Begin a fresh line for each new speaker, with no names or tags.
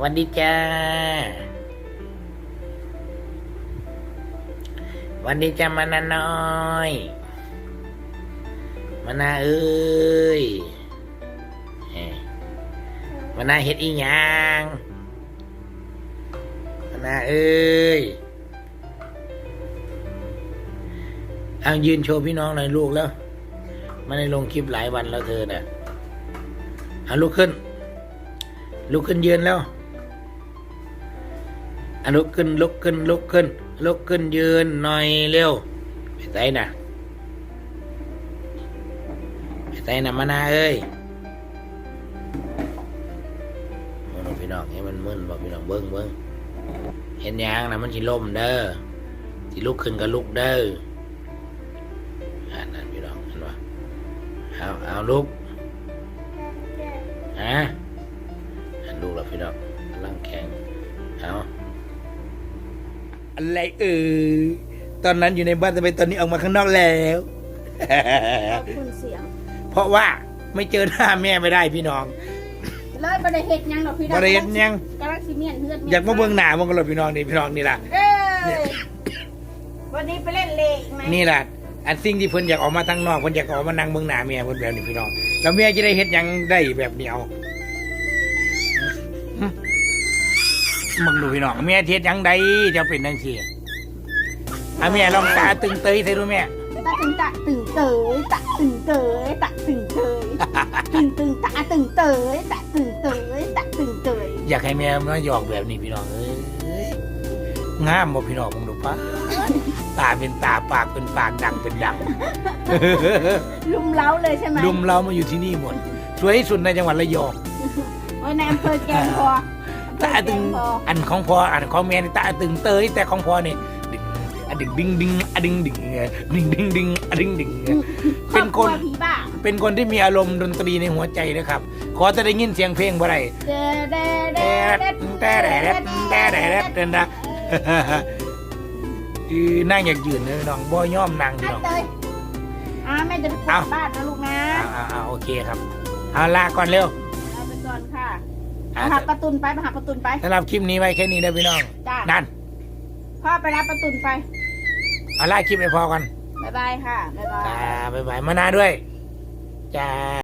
วันดีจ้า วันดีจ้ามานาน้อยมานาเอ้ยมานาเฮ็ดอีหยังมานาเอ้ยเอายืนโชว์พี่น้องหน่อยลูกแล้วไม่ได้ลงคลิปหลายวันแล้วเธอน่ะเอาลุกขึ้น ลุกขึ้นยืนแล้ว ลุกขึ้นลุกขึ้นลุกขึ้นลุกขึ้นยืนหน่อยเร็วไปใส่น่ะไปใส่นะมานาเอ้ยมึงพี่น้องให้มันมึนบอกพี่น้องเบิ้งเบิ้งเห็นยังนะมันสิล่มเด้อสิลุกขึ้นก็ลุกเด้ออ่านนั่นพี่น้องเห็นปะเอาเอาลุกฮะอันลูกเราพี่น้องกำลังแข็งเอา อะไรเออตอนนั้นอยู่ในบ้านแต่เป็นตอนนี้ออกมาข้างนอกแล้ว
ขอบคุณเสียง
เพราะว่าไม่เจอหน้าแม่ไม่ได้พี่น้อง
เลยบ่ได้เฮ็ดหยังดอกพี่
บ่ได้เฮ็ดหยัง
กำลังสิเมียนเฮือน
อยากมาเบิ่งหน้ามันก็เลยพี่น้องนี่พี่น้องนี่ล่ะ
เอ้ยวันนี้ไปเล่นเลอีกไหม
นี่ล่ะอันสิ่งที่เพิ่นอยากออกมาทางนอกเพิ่นอยากออกมานั่งเบิ่งหน้าแม่เพิ่นแบบนี้พี่น้อง แล้วแม่จะได้เฮ็ดหยังได้แบบนี้เอา มึงดูพี่น้องแม่เฮ็ดยังไดจะเป็นจังซี่อะแม่ลองตาตึงเตยใส่ดูแม่
ตะตึงตะตึงเตยตะตึงเตยตะตึงเตยตึงตึงตะตึงเตยตะตึงเตยตะตึงเตย
อยากให้แม่มาหยอกแบบนี้พี่น้องเอ้ยงามบ่พี่น้องมึงดูปะตาเป็นตาปากเป็นปากดังเป็นดัง
ลุมเล้าเลยใช่ไหม
ลุมเรามาอยู่ที่นี่หมดสวยที่สุดในจังหวัดระยอง
ในอำเภอแกงพอ
ตาตึง
อำเภอแกลพอ
อันของพออันของแม่นี่ตาตึงเตยแต่ของพอนี่ดึงอะดึงดึงดึงอะดึงดึงดึงดึงดึงอะดึงดึงเป็นคน
รอบรัวผีบ้า
เป็นคนที่มีอารมณ์ดนตรีในหัวใจนะครับ ขอจะได้ยินเสียงเพลงบ่ได้
เดเดเด
แต่แต่แต่แต่แต่แต่แต่นะคือนั่งอยากยืนเลยน้องบ่ยอมนั่งพี่
อั
น้
น
อง
เตยอ่าแม่จะไปกวา
เอา
ดบ้านนะลูกนะ
เอาเอาเอาโอเคครับ เอาลาก่อนเร็ว
เอาไปก่อนค่ะ
อะ
มาหาประตุนไปมาหาประตุนไป
สำหรับคลิปนี้ไว้แค่นี้นะพี่น้อง
จ้า
นั่น
พ่อไปรับประตุนไป
เอาลาคลิปไปพอกัน
บ๊ายบายค่ะบ๊ายบาย
จ้าบ๊ายบายมานาด้วยจ้า